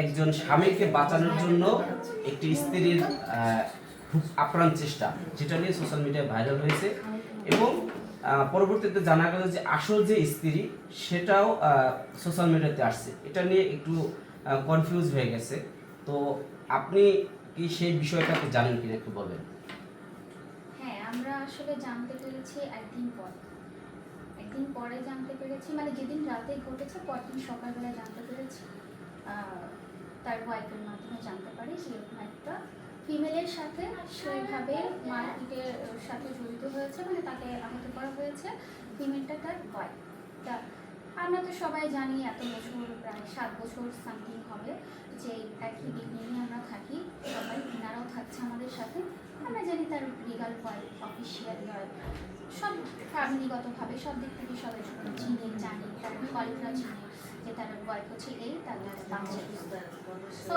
একজন স্বামীকে বাঁচানোর জন্য একটি স্ত্রীর আপ্রাণ চেষ্টা, যেটা নিয়ে সোশ্যাল মিডিয়ায় ভাইরাল হয়েছে। এবং পরবর্তীতে জানা গেল যে আসল যে স্ত্রী, সেটাও সোশ্যাল মিডিয়াতে আসছে। এটা নিয়ে একটু কনফিউজ হয়ে গেছে। তো আপনি কি সেই বিষয়টাকে জানেন কিনা একটু বলবেন? হ্যাঁ আমরা আসলে জানতে পেরেছি একদিন পর। একদিন পরে জানতে পেরেছি মানে যেদিন রাতে ঘটেছে, পরদিন সকালবেলা জানতে পেরেছি। তার ওয়াইফের মাধ্যমে জানতে পারি যে এরকম একটা ফিমেলের সাথে সেইভাবে মার্কেটের সাথে জড়িত হয়েছে মানে তাকে আহত করা হয়েছে ফিমেলটা তার ওয়াইফ তা আমরা তো সবাই জানি এত বছর, প্রায় সাত বছর সামথিং হবে যে একই নিয়ে আমরা থাকি, সবাই, এনারাও থাকছে আমাদের সাথে। আমরা জানি তার লিগাল হয় অফিসিয়ালি হয়। সব ফ্যামিলিগতভাবে সব দিক থেকে সবাই চিনে জানে তার কলিগরা চিনে যে তার গল্প এই তার বাচ্চা। তো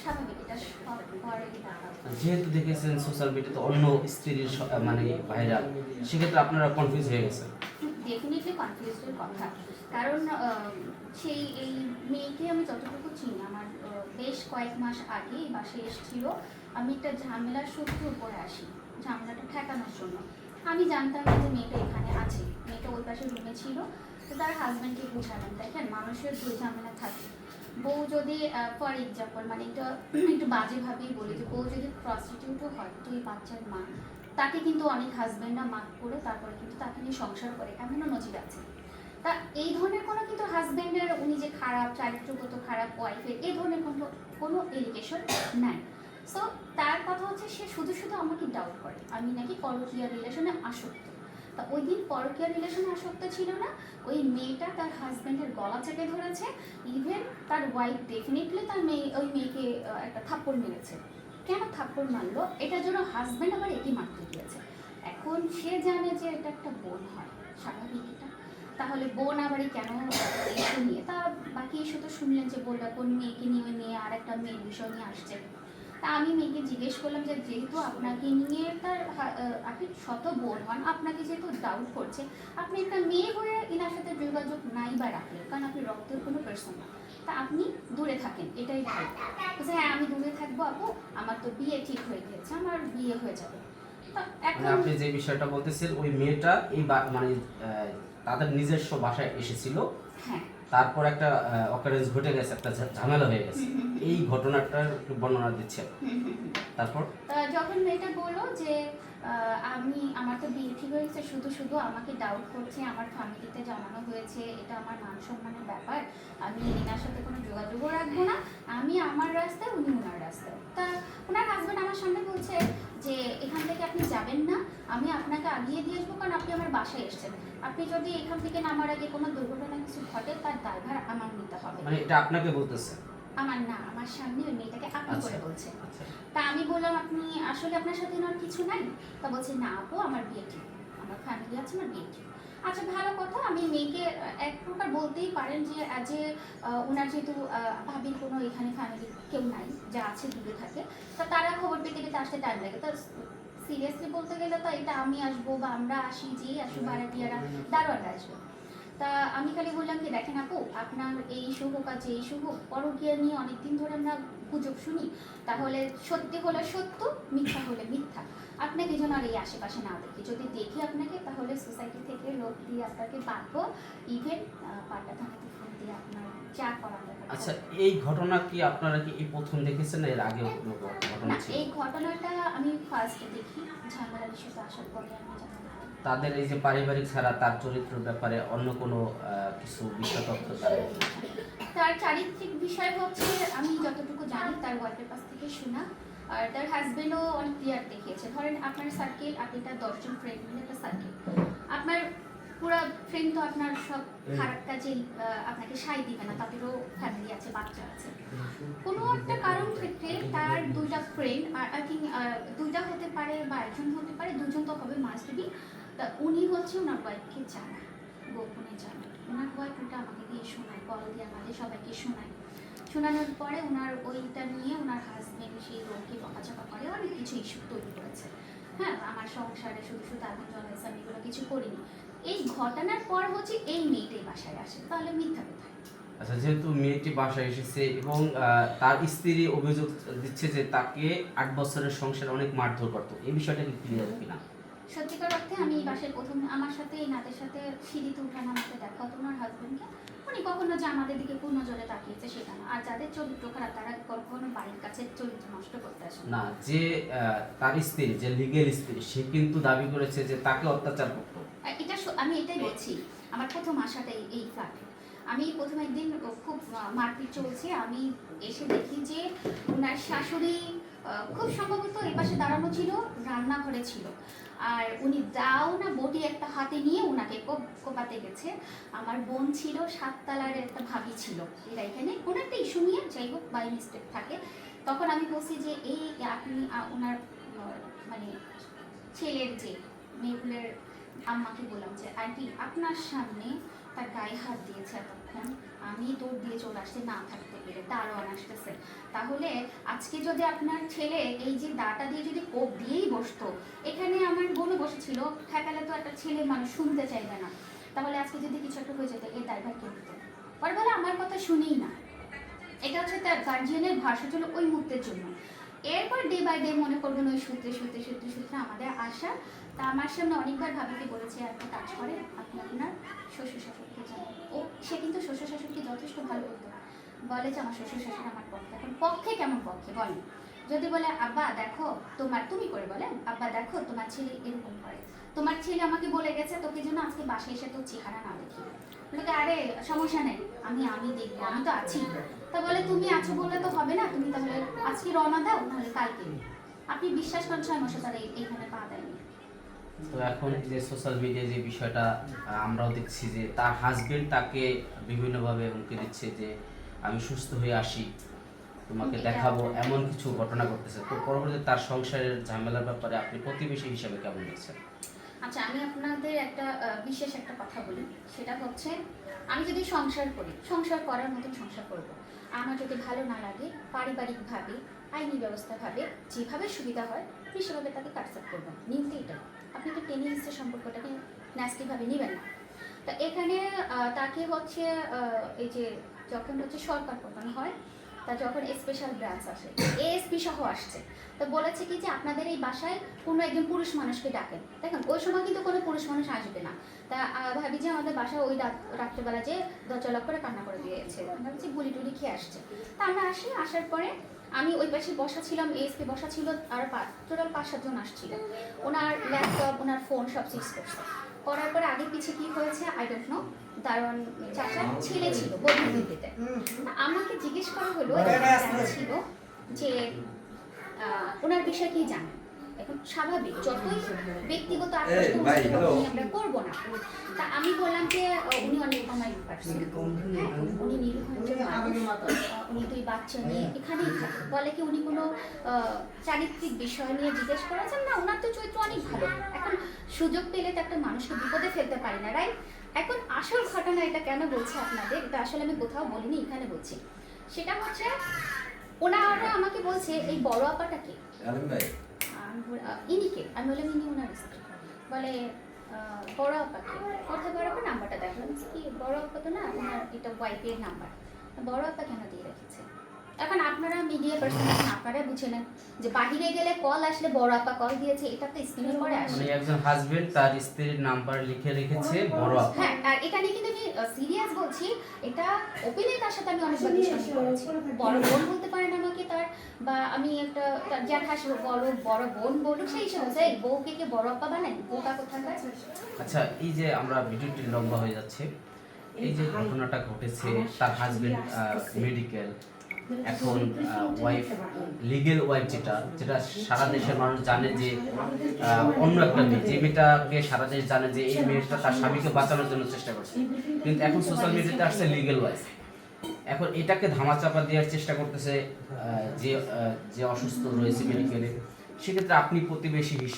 স্বাভাবিক এটা যেহেতু দেখেছেন সোশ্যাল মিডিয়াতে অন্য স্ত্রীর মানে ভাইরাল সেক্ষেত্রে আপনারা কনফিউজ হয়ে গেছেন। ডেফিনেটলি কনফিউজের কথা। কারণ সেই এই মেয়েকে আমি যতটুকু চিনি, আমার বেশ কয়েক মাস আগে এই বাসায় এসেছিল। আমি একটা ঝামেলার সূত্র উপরে আসি, ঝামেলাটা ঠেকানোর জন্য। আমি জানতাম না যে মেয়েটা এখানে আছে। মেয়েটা ওই পাশে রুমে ছিল। তো তার হাজব্যান্ডকে বুঝালাম, দেখেন, মানুষের দুই ঝামেলা থাকে। বউ যদি ফর এক্সাম্পল মানে এটা একটু বাজেভাবেই বলি যে, বউ যদি প্রস্টিটিউটও হয়, তো এই বাচ্চার মা তাকে কিন্তু অনেক হাজব্যান্ডরা মাফ করে তারপরে কিন্তু তাকে নিয়ে সংসার করে, এমনও নজির আছে। তা এই ধরনের কোনো কিন্তু হাজব্যান্ডের উনি যে খারাপ চারিত্রগত খারাপ ওয়াইফের এই ধরনের কোনো কোনো এলিগেশন নাই। সো তার কথা হচ্ছে সে শুধু শুধু আমাকে ডাউট করে, আমি নাকি পরকীয়া রিলেশনে আসক্ত। তা ওই দিন পরকীয়া রিলেশনে আসক্ত ছিল না, ওই মেয়েটা তার হাজব্যান্ডের গলা চেপে ধরেছে ইভেন তার ওয়াইফ ডেফিনেটলি তার মেয়ে, ওই মেয়েকে একটা থাপ্পড় মেরেছে। কেন থাপ্পড় মারলো? এটার জন্য হাজব্যান্ড আবার এখন সে জানে যে এটা একটা বোন হয়, স্বাভাবিক এটা। তাহলে বোন আবারই কেন ইস্যু নিয়ে? তা বাকি ইস্যু তো শুনলেন যে বলবে কোন মেয়েকে নিয়ে, মেয়ে আর একটা মেয়ের বিষয় নিয়ে আসছে। তা আমি মেয়েকে জিজ্ঞেস করলাম যে যেহেতু আপনাকে নিয়ে তার আপনি শত বোন হন, আপনাকে যেহেতু ডাউট করছে, আপনি একটা মেয়ে হয়ে এনার সাথে যোগাযোগ নাই বা রাখলেন, কারণ আপনি রক্তের কোনো পার্সন না। তা আপনি দূরে থাকেন, এটাই ভালো। হ্যাঁ আমি দূরে থাকব আপু, আমার তো বিয়ে ঠিক হয়ে গেছে আমার বিয়ে হয়ে যাবে। মানে আপনি যে বিষয়টা বলতেছেন ওই মেয়েটা এই মানে তাদের নিজস্ব বাসায় এসেছিল। হ্যাঁ। তারপর একটা অকারেন্স ঘটে গেছে একটা ঝামেলা হয়ে গেছে। এই ঘটনাটার একটু বর্ণনা দিচ্ছেন। তারপর? যখন মেয়েটা বলল যে আমি আমার তো বিয়ে ঠিক হয়ে গেছে শুধু শুধু আমাকে ডাউট করছে আমার ফ্যামিলিতে জানানো হয়েছে এটা আমার মান সম্মানের ব্যাপার আমি এনার সাথে কোনো যোগাযোগও রাখব না আমি আমার রাস্তায় উনি ওনার রাস্তায়। তা ওনার হাজব্যান্ড আমার সামনে বলছে যে এখান থেকে আপনি যাবেন না আমি আপনাকে আগিয়ে দিয়ে আসব কারণ আপনি আমার বাসায় এসেছেন। আপনি যদি এখান থেকে নামার আগে কোনো দুর্ঘটনা কিছু ঘটে তার দায়ভার আমার নিতে হবে। মানে এটা আপনাকে বলতেছে? আমার না আমার সামনে ওই মেয়েটাকে আপনি আচ্ছা। করে বলছে। আচ্ছা। তা আমি বললাম আপনি আসলে আপনার সাথে ওনার কিছু নাই? তা বলছে না আপু আমার বিয়ে ঠিক আমার ফ্যামিলি আছে আমার বিয়ে ঠিক। আচ্ছা ভালো কথা। আমি মেয়েকে এক প্রকার বলতেই পারেন যে যে ওনার যেহেতু ভাবির কোনো এখানে ফ্যামিলি কেউ নাই, যা আছে দূরে থাকে, তা তারা খবর পেতে পেতে আসতে টাইম লাগে। তা সিরিয়াসলি বলতে গেলে তো এটা আমি আসব বা আমরা আসি, যেই আসব ভাড়াটিয়ারা, দারোয়ানরা আসবে। তা আমি খালি বললাম কি, দেখেন আপু, আপনার এই আর যে ইস্যু হোক পরকীয়া নিয়ে অনেকদিন ধরে আমরা গুজব শুনি। তাহলে সত্যি হলে সত্য, মিথ্যা হলে মিথ্যা। আপনাকে যেন আর এই আশেপাশে না দেখি। যদি দেখি আপনাকে, তাহলে সোসাইটি থেকে লোক দিয়ে আপনাকে বাঁধবো ইভেন পাল্টা থানাতে ফোন দিয়ে আপনার যা করার আচ্ছা এই ঘটনা কি আপনারা কি এই প্রথম দেখেছেন এর কোনো ঘটনা এই ঘটনাটা আমি ফার্স্ট দেখি ঝামেলার ইস্যুতে আসার পরে আমি তাদের এই যে পারিবারিক ছাড়া তার চরিত্রের ব্যাপারে অন্য কোনো কিছু বিষয় তথ্য তার চারিত্রিক বিষয় হচ্ছে আমি যতটুকু জানি তার ওয়াইফের কাছ থেকে শোনা। আর তার হাজবেন্ডও অনেক ক্লিয়ার দেখিয়েছে। ধরেন আপনার সার্কেল আপনি তার দশজন ফ্রেন্ড মিলে একটা সার্কেল আপনার পুরো ফ্রেন্ড তো আপনার সব খারাপ কাজে আপনাকে সাই দিবে না, তাদেরও ফ্যামিলি আছে, বাচ্চা আছে। কোনো একটা কারণ ক্ষেত্রে তার দুইটা ফ্রেন্ড আর থিঙ্ক দুইটা হতে পারে বা একজন হতে পারে, দুজন তো হবে মাস্ট বি তা উনি হচ্ছে ওনার ওয়াইফকে জানায় গোপনে জানায় ওনার ওয়াইফ ওটা আমাকে দিয়ে শোনায়, কল দিয়ে আমাদের সবাইকে শোনায়। শোনানোর পরে ওনার ওইটা নিয়ে ওনার হাজবেন্ড সেই লোককে বকাচকা করে, অনেক কিছু ইস্যু তৈরি করেছে। হ্যাঁ আমার সংসারে শুধু শুধু আগুন জ্বলাইছে আমি এগুলো কিছু করিনি। এই ঘটনার পর হচ্ছে এই মেয়েটাই বাসায় আসে, তাহলে মিথ্যা আচ্ছা যেহেতু মেয়েটি বাসায় এসেছে এবং তার স্ত্রী অভিযোগ দিচ্ছে যে তাকে আট বছরের সংসারে অনেক মারধর করতো, এই বিষয়টা কি ক্লিয়ার কিনা? সত্যিকার অর্থে আমি বাসের প্রথম আমার সাথে এই নাতের সাথে সিঁড়িতে উঠানো আমাকে দেখা হতো ওনার হাজবেন্ডকে উনি কখনো যে আমাদের দিকে পূর্ণ জলে তাকিয়েছে সেটা না। আর যাদের চরিত্র খারাপ তারা কখনো বাড়ির কাছে চরিত্র নষ্ট করতে আসে না। যে তার স্ত্রী যে লিগেল স্ত্রী সে কিন্তু দাবি করেছে যে তাকে অত্যাচার করতো। এটা আমি এটাই বলছি আমার প্রথম আশাটা এই- ফ্ল্যাটে আমি প্রথম একদিন খুব মারপিট চলছে। আমি এসে দেখি যে ওনার শাশুড়ি খুব সম্ভবত এই পাশে দাঁড়ানো ছিল, রান্নাঘরে ছিল। আর উনি দাও না বটি একটা হাতে নিয়ে ওনাকে কোপ- কোপাতে গেছে। আমার বোন ছিল, সাততলার একটা ভাবি ছিল। এরা এখানে কোনো একটা ইস্যু নিয়ে, যাই হোক বাই মিস্টেক থাকে। তখন আমি বলছি যে, এই আপনি ওনার মানে ছেলের যে মেয়েগুলোর আম্মাকে বললাম যে, আন্টি, আপনার সামনে তার গায়ে হাত দিয়েছে এতক্ষণ। আমি দৌড় দিয়ে চলে আসছি, না থাকতে পেরে, তারও আসতেছে তাহলে আজকে যদি আপনার ছেলে এই যে দাটা দিয়ে যদি কোপ দিয়েই বসতো, এখানে আমার বোনও বসেছিল, ঠেকালে তো একটা ছেলে মানুষ শুনতে চাইবে না। তাহলে আজকে যদি কিছু একটা হয়ে যেত এই দায়ভার কে দিত পরে বলে, আমার কথা শুনেই না। এটা হচ্ছে তার গার্জিয়ানের ভাষা ছিল ওই মুহূর্তের জন্য। এরপর ডে বাই ডে মনে করবেন ওই সূত্রে সূত্রে সূত্রে সূত্রে আমাদের আশা। তা আমার সামনে অনেকবার ভাবিকে বলেছে একটা কাজ করে আপনি আপনার শ্বশুর শাশুড়িকে জানান। ও, সে কিন্তু শ্বশুর শাশুড়িকে যথেষ্ট ভালো করতো বলে যে, আমার শ্বশুর শাশুড়ি আমার পক্ষে। এখন পক্ষে কেমন পক্ষে? বলে। যদি বলে, আব্বা, দেখো, তোমার, তুমি করে বলে, আব্বা, দেখো, তোমার ছেলে এরকম করে। তোমার ছেলে আমাকে বলে গেছে, তোকে যেন আজকে বাসায় এসে তোর চেহারা না দেখি। বলে, আরে, সমস্যা নেই। আমি আমি দেখব, আমি তো আছি। তা বলে তুমি আছো বললে তো হবে না? তুমি তাহলে আজকে রওনা দাও নাহলে কালকে। আপনি বিশ্বাস করেন ছয় মাসে তারা এইখানে পা দেয়নি। তো এখন যে সোশ্যাল মিডিয়ায় যে বিষয়টা আমরাও দেখছি যে তার হাজবেন্ড তাকে বিভিন্নভাবে হুমকি দিচ্ছে যে আমি সুস্থ হয়ে আসি তোমাকে দেখাবো। এমন কিছু ঘটনা করতেছে তো পরবর্তীতে তার সংসারের ঝামেলার ব্যাপারে আপনি প্রতিবেশী হিসাবে কেমন দেখছেন? আচ্ছা আমি আপনাদের একটা বিশেষ একটা কথা বলি। সেটা হচ্ছে, আমি যদি সংসার করি, সংসার করার মতন সংসার করব। আমার যদি ভালো না লাগে, পারিবারিকভাবে, আইনি ব্যবস্থাভাবে যেভাবে সুবিধা হয় আপনি সেভাবে তাকে কাটসাপ করবেন নিয়মটি এটা। আপনি তো টেনে সম্পর্কটাকে ন্যাস্টিভাবে নেবেন না। তা এখানে তাকে হচ্ছে এই যে যখন হচ্ছে সরকার প্রদান হয় তা যখন স্পেশাল ব্রাঞ্চ আসে এএসপি সহ আসছে, তো বলেছে কি যে আপনাদের এই বাসায় কোনো একজন পুরুষ মানুষকে ডাকেন। দেখেন, ওই সময় কিন্তু কোনো পুরুষ মানুষ আসবে না। তা ভাবি যে আমাদের বাসায় ওই রাত, রাত্রেবেলা যে দরজা করে কান্না করে দিয়েছে, ভাবছি গুলি টুলি খেয়ে আসছে। তা আমরা আসি, আসার পরে আমি ওই পাশে বসা ছিলাম এসপি বসা ছিল আর টোটাল পাঁচ সাতজন আসছিল। ওনার ল্যাপটপ ওনার ফোন সব সিজ করছে। করার পরে আগে পিছিয়ে কি হয়েছে আই ডোন্ট নো দারুণ চাচা ছেলে ছিল বন্ধুদিতে আমাকে জিজ্ঞেস করা হলো ছিল যে ওনার বিষয়ে কি জানেন এখন স্বাভাবিক যতই ব্যক্তিগত আমরা করব না। তা আমি বললাম যে উনি অনেক পার্সন হ্যাঁ উনি? উনি দুই বাচ্চা নিয়ে এখানেই বলে কি উনি কোনো আহ, চারিত্রিক বিষয় নিয়ে জিজ্ঞেস করেছেন? না ওনার তো চরিত্র অনেক ভালো। এখন সুযোগ পেলে তো একটা মানুষকে বিপদে ফেলতে পারি না রাইট এখন আসল ঘটনা এটা কেন বলছি আপনাদের? এটা আসলে আমি কোথাও বলিনি এখানে বলছি। সেটা হচ্ছে ওনারা আমাকে বলছে এই বড় আপাটাকে আলম ভাই ইনিকে আমি বললাম ইনি ওনার স্ত্রী। বলে বড় আপাকে কথা বড় আপা নাম্বারটা দেখলাম বলছি কি বড় আপা তো না ওনার এটা ওয়াইফের নাম্বার। বড় আপা কেন দিয়ে রেখেছে? এখন আপনারা মিডিয়া পার্সন আপনারা বুঝে নেন যে বাহিরে গেলে কল আসলে বড় আপা কল দিয়েছে এটা তো স্ক্রিনের পরে আসে। মানে একজন হাজবেন্ড তার স্ত্রীর নাম্বার লিখে রেখেছে বড় আপা হ্যাঁ আর এখানে কিন্তু আমি সিরিয়াস বলছি এটা ওপেনে তার সাথে আমি অনেকবার ডিসকাশন করেছি। বড় বোন বলতে বা আমি একটা জ্যাঠাস বড় বড় বোন বলুক, সেই হিসাবে এই বউকে কে বড় আপা বানাই বোকা কোথাকার আচ্ছা এই যে আমরা ভিডিওটি লম্বা হয়ে যাচ্ছে, এই যে ঘটনাটা ঘটেছে, তার হাজবেন্ড মেডিকেল এখন ওয়াইফ লিগেল ওয়াইফ যেটা যেটা সারা দেশের মানুষ জানে যে অন্য একটা মেয়ে, যে মেয়েটাকে সারা দেশ জানে যে এই মেয়েটা তার স্বামীকে বাঁচানোর জন্য চেষ্টা করছে। কিন্তু এখন সোশ্যাল মিডিয়াতে আসছে লিগেল ওয়াইফ এখন এটাকে ধামাচাপা দেওয়ার চেষ্টা করতেছে যে যে অসুস্থ রয়েছে মেডিকেলে সেক্ষেত্রে আপনি প্রতিবেশী হিসেবে